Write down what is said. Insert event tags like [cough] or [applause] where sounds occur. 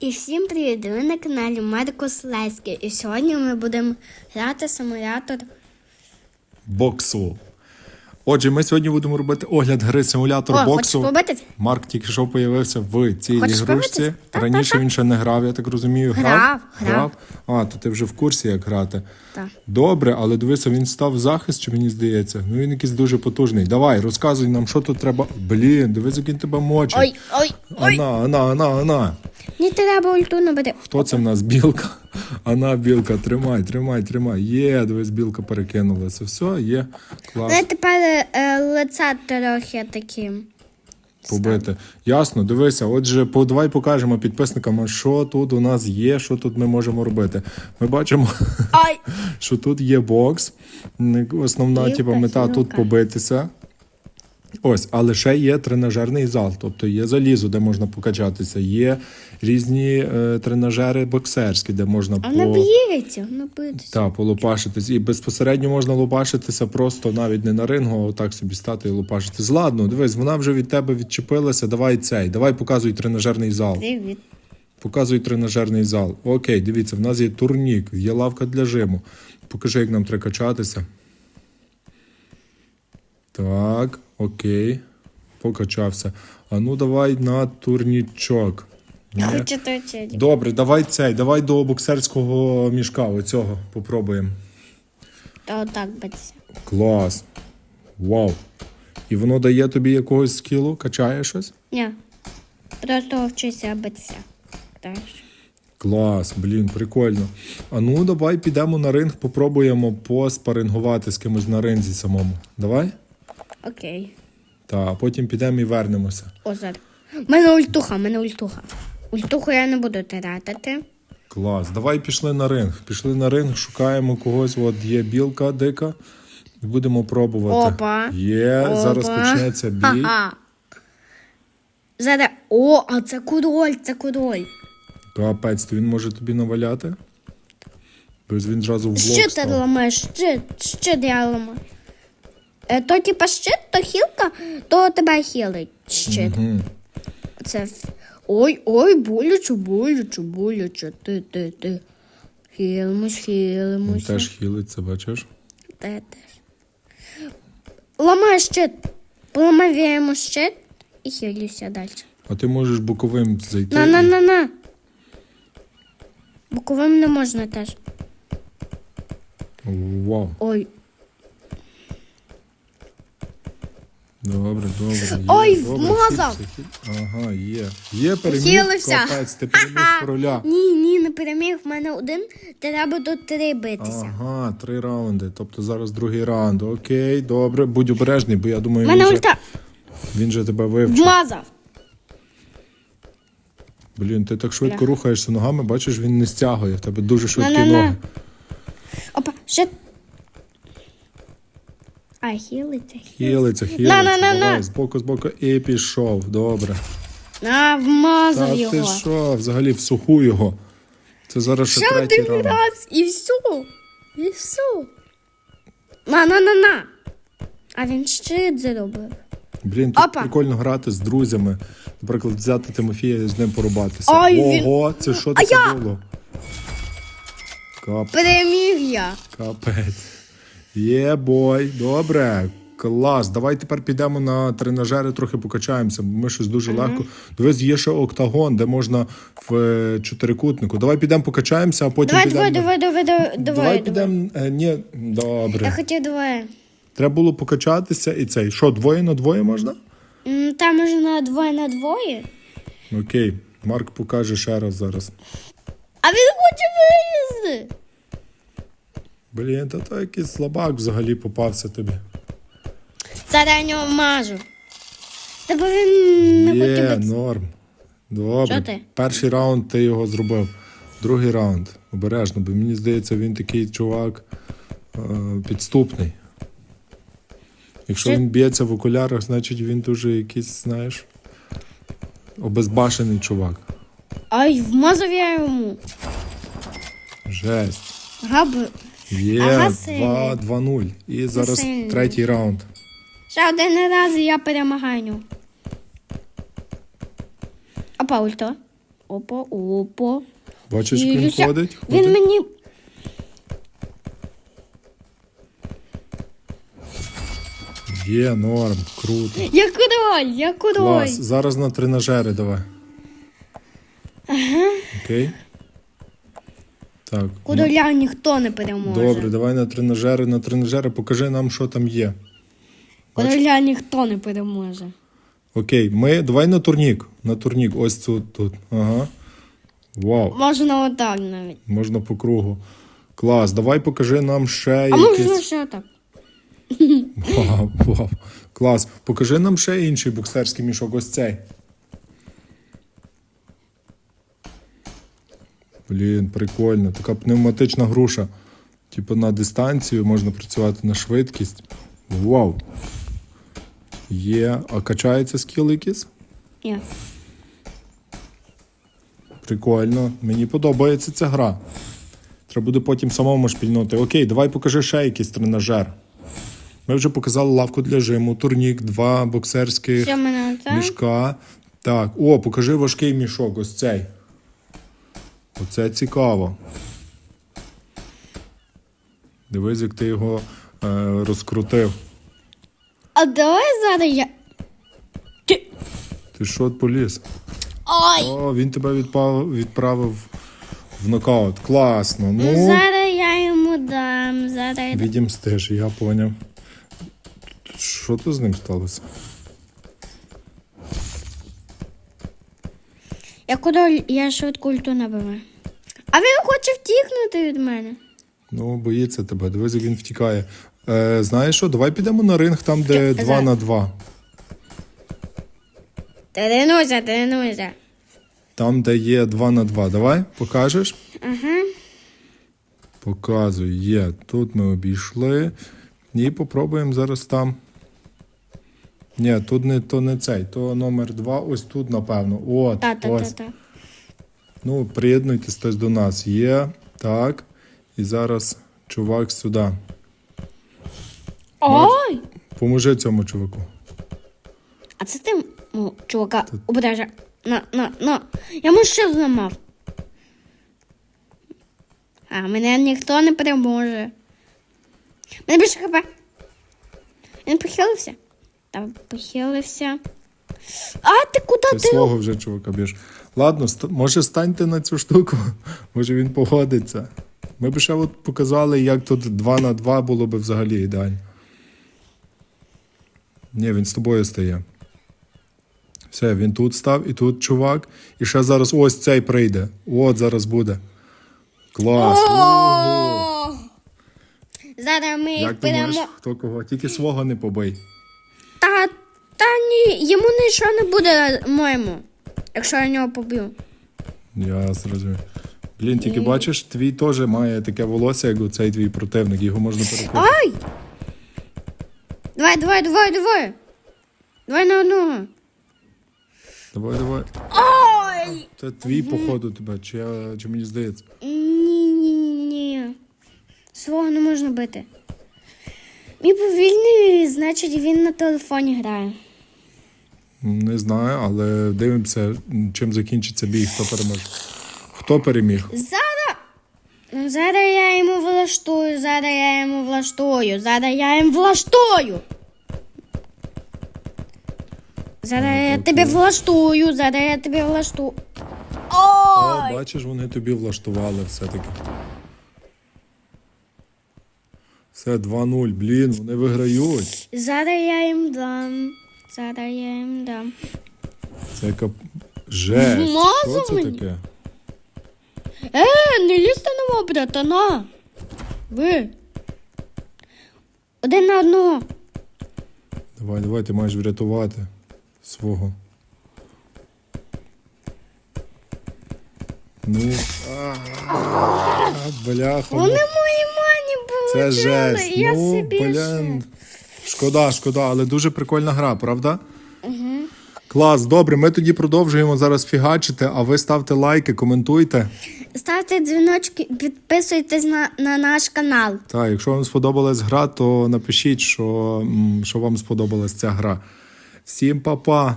І всім привіт! Ви на каналі Маркус Леський. І сьогодні ми будемо грати симулятор. боксу. Отже, ми сьогодні будемо робити огляд гри симулятор О, боксу. Марк тільки що появився в цій Хочеш ігрушці. побити? Та, Раніше та, та. він ще не грав, я так розумію. Грав, грав. А, то ти вже в курсі, як грати. Так. Добре, але дивися, він став в захист, чи мені здається. Ну він якийсь дуже потужний. Давай, розказуй нам, що тут треба. Блін, дивись, як він тебе мочить. Ой, ой, ой! Ана, ана, ана, ана. Не треба ульту набити. Хто це в нас? Білка? Ана, білка, тримай, тримай, тримай. Є, дивись, білка перекинулася. Все, є. Клас. Але тепер е, лице трохи таким. побити. Ясно, дивися, отже, по, давай покажемо підписникам, що тут у нас є, що тут ми можемо робити. Ми бачимо, Ой! [laughs] що тут є бокс. Основна Гілка, типу, мета тут побитися. Ось, але ще є тренажерний зал, тобто є залізо, де можна покачатися, є різні е, тренажери боксерські, де можна А не по, б'ється, та, полопашитись. І безпосередньо можна лопашитися просто навіть не на рингу, а отак собі стати і лопашитись. Ладно, дивись, вона вже від тебе відчепилася. Давай цей, давай показуй тренажерний зал. Привіт. Показуй тренажерний зал. Окей, дивіться, в нас є турнік, є лавка для жиму. Покажи, як нам треба качатися. Так, окей. Покачався. А ну давай на турнічок. Ні. Хочу то челік. Добре, давай цей, давай до боксерського мішка. Оцього попробуємо. То отак битися. Клас. Вау. І воно дає тобі якогось скілу, качає щось? Ні. Просто вчися битися. Так. Клас, блін, прикольно. А ну давай підемо на ринг, попробуємо поспарингувати з кимось на ринзі самому. Давай? Окей. Та, а потім підемо і вернемося. О, зараз. У мене ультуха, у мене ультуха. Ультуху я не буду тратити. Клас. Давай пішли на ринг. Пішли на ринг, шукаємо когось. От є білка дика. Будемо пробувати. Опа. Є, зараз почнеться бій. Ха-ха. Зараз. О, а це куроль, це куроль. Капець, то він може тобі наваляти? Тобто він зразу в блок Щит ти став. ламаєш, щит, щит я ламаю. Е, то типа щит, то хілка, то тебе хілить щит. Мгм. Це. Ой, ой, боляче, боляче, боляче. Ти, ти, ти. Хілимось, Він теж хілиться, бачиш? Те теж. Ламай щит. Поламаємо щит і хилюся далі. А ти можеш боковим зайти. На, на, на, на. Боковим не можна теж. Вау. Ой, Добре, добре. Є, Ой, добре, вмазав! Ага, є. Є переміг. Хілився. Капець, ти переміг короля. ні, ні, не переміг. В мене один, треба до три битися. Ага, три раунди. Тобто зараз другий раунд. Окей, добре. Будь обережний, бо я думаю, мене він, же, він же тебе вивчив. вмазав. Блін, ти так швидко рухаєшся ногами, бачиш, він не стягує. В тебе дуже швидкі На-на-на. ноги. Опа, ще. А, хілиться. Хілиться, хілиться. На-на-на-на. Давай, збоку, збоку. І пішов. Добре. А, вмазав Та його. ти що, взагалі в суху його. Це зараз ще, Ще третій один раунд. раз і все. І все. На, на, на, на. А він щит зробив. Блін, тут Опа. прикольно грати з друзями. Наприклад, взяти Тимофія і з ним порубатися. Ай, він- Ого, це що А таке я- було? Кап, Переміг я. капець. Є бой, добре. Клас. Давай тепер підемо на тренажери, трохи покачаємося, бо ми щось дуже легко. Дивись, є ще октагон, де можна в е, чотирикутнику. Давай підемо покачаємося, а потім Давай, підемо. давай, давай, давай, давай, давай. Давай підемо. е, Ні, добре. Я хотів двоє. Треба було покачатися і цей. Що, двоє на двоє можна? М, Там можна двоє на двоє. Окей, Марк покаже ще раз зараз. А він хоче вилізти. Блін, та то якийсь слабак взагалі попався тобі. Зараз я нього мажу. Та бо він не Є, бути. норм. Добре. Що ти? Перший раунд ти його зробив. Другий раунд. Обережно, бо мені здається, він такий чувак е, підступний. Якщо Ще- він б'ється в окулярах, значить він дуже якийсь, знаєш, обезбашений чувак. Ай, вмазав я йому. Жесть. Габ. Є Ага, 2 2-0. І зараз сильний. третій раунд. Ще один раз і я перемагаю. Опа, ульто. Опа, опа. Бачиш, як він Ілюся, ходить? Він мені. Є, норм, круто. Я король, я король. Клас. Зараз на тренажери давай. Ага. Окей. Так. ну, ніхто не переможе. Добре, давай на тренажери. На тренажери покажи нам, що там є. Короля ніхто не переможе. Окей, ми давай на турнік. На турнік. Ось тут. тут. Ага. Вау. Можна отак навіть. Можна по кругу. Клас. Давай покажи нам ще А якийсь. можна ще так. Вау, вау. Клас. Покажи нам ще інший боксерський мішок. Ось цей. Блін, прикольно. Така пневматична груша. Типу на дистанцію можна працювати на швидкість. Вау. Є. А качається скіл якийсь? Ні. Прикольно. Мені подобається ця гра. Треба буде потім самому шпільнути. Окей, давай покажи ще якийсь тренажер. Ми вже показали лавку для жиму, турнік, два боксерських мішка. Так, о, покажи важкий мішок, ось цей. Оце цікаво. Дивись, як ти його е, розкрутив. А давай зараз я. Ти- що поліз? Ой! О, він тебе відпав, відправив в нокаут. Класно. Ну, Ну, зараз я йому дам. Зараз відімстиш, я поняв. Що то з ним сталося? Я король, я швидку ульту набиваю. А він хоче втікнути від мене. Ну, боїться тебе, дивись, як він втікає. Е, знаєш що, давай підемо на ринг там, де Я- 2 зараз. на 2. Тренуйся, тренуйся. Там, де є 2 на 2. Давай, покажеш? Ага. Показуй, є. Тут ми обійшли. І попробуємо зараз там. Ні, тут не, то не цей, то номер 2, ось тут, напевно. От, Та, та, ось. та, та. Ну, приєднуйтесь хтось до нас. Є. Так. І зараз чувак сюди. Ой! Поможи цьому чуваку. А це ти, о, чувака, обережа. На, на, на. Я йому ще зламав. А мене ніхто не переможе. Мене більше хп. Він похилився. Та похилився. А ти куди Ти ти? свого вже чувака б'єш. Ладно, ст- може станьте на цю штуку, [laughs] може він погодиться. Ми б ще от показали, як тут 2 на 2 було б взагалі ідеально. Ні, він з тобою стає. Все, він тут став, і тут чувак. І ще зараз ось цей прийде. От зараз буде. Клас. Ого. Зараз ми їх думаєш, беремо. хто кого? Тільки свого не побий. Та, та ні, йому нічого не буде моєму, якщо я нього поб'ю. Я зрозумів. Блін, тільки бачиш, твій теж має таке волосся, як у цей твій противник, його можна перекрити. Ай! Давай, давай, давай, давай. Давай на одного. Давай, давай. Ой! Це твій, походу, тебе, чи, я, чи мені здається? Ні, ні, ні. Свого не можна бити. Мій повільний, значить, він на телефоні грає. Не знаю, але дивимося, чим закінчиться бій, хто переможе. Хто переміг? Зараз. Ну, зараз я йому влаштую, зараз я йому влаштую, зараз я їм влаштую. Зараз я тебе влаштую, зараз я тебе влаштую. О, Ой! бачиш, вони тобі влаштували все-таки. Все, 2-0, блін, вони виграють. Зараз я їм дам. Їм дам. Це яка жесть. Що це мені. таке? Е, не лізьте на мого братана. Ви. Один на одного. Давай, давай, ти маєш врятувати свого. Ну, а, бляха. ну. Вони мої мані були. Це жесть. Я ну, собі блін. Шкода, шкода, але дуже прикольна гра, правда? Угу. Клас, добре, ми тоді продовжуємо зараз фігачити, а ви ставте лайки, коментуйте. Ставте дзвіночки, підписуйтесь на, на наш канал. Так, якщо вам сподобалась гра, то напишіть, що, що вам сподобалась ця гра. Всім па-па!